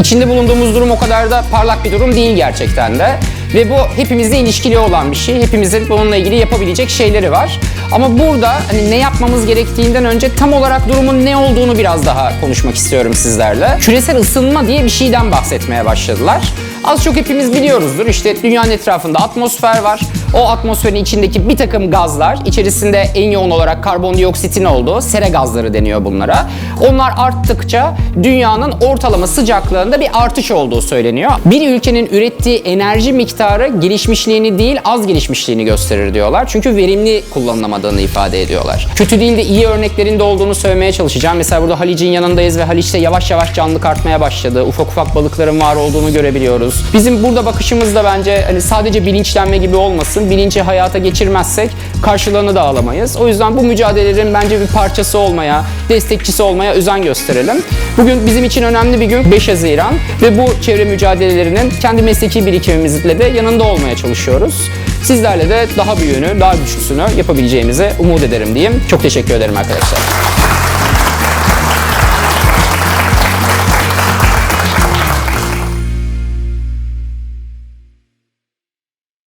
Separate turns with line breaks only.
İçinde bulunduğumuz durum o kadar da parlak bir durum değil gerçekten de. Ve bu hepimizle ilişkili olan bir şey. Hepimizin bununla ilgili yapabilecek şeyleri var. Ama burada hani ne yapmamız gerektiğinden önce tam olarak durumun ne olduğunu biraz daha konuşmak istiyorum sizlerle. Küresel ısınma diye bir şeyden bahsetmeye başladılar. Az çok hepimiz biliyoruzdur. İşte dünyanın etrafında atmosfer var. O atmosferin içindeki bir takım gazlar, içerisinde en yoğun olarak karbondioksitin olduğu sera gazları deniyor bunlara. Onlar arttıkça dünyanın ortalama sıcaklığında bir artış olduğu söyleniyor. Bir ülkenin ürettiği enerji miktarı gelişmişliğini değil az gelişmişliğini gösterir diyorlar. Çünkü verimli kullanılamadığını ifade ediyorlar. Kötü değil de iyi örneklerinde olduğunu söylemeye çalışacağım. Mesela burada Halic'in yanındayız ve Haliç'te yavaş yavaş canlılık artmaya başladı. Ufak ufak balıkların var olduğunu görebiliyoruz. Bizim burada bakışımız da bence hani sadece bilinçlenme gibi olmasın. Bilinci hayata geçirmezsek karşılığını da alamayız. O yüzden bu mücadelelerin bence bir parçası olmaya, destekçisi olmaya özen gösterelim. Bugün bizim için önemli bir gün 5 Haziran ve bu çevre mücadelelerinin kendi mesleki birikimimizle de yanında olmaya çalışıyoruz. Sizlerle de daha büyüğünü, daha güçlüsünü yapabileceğimizi umut ederim diyeyim. Çok teşekkür ederim arkadaşlar.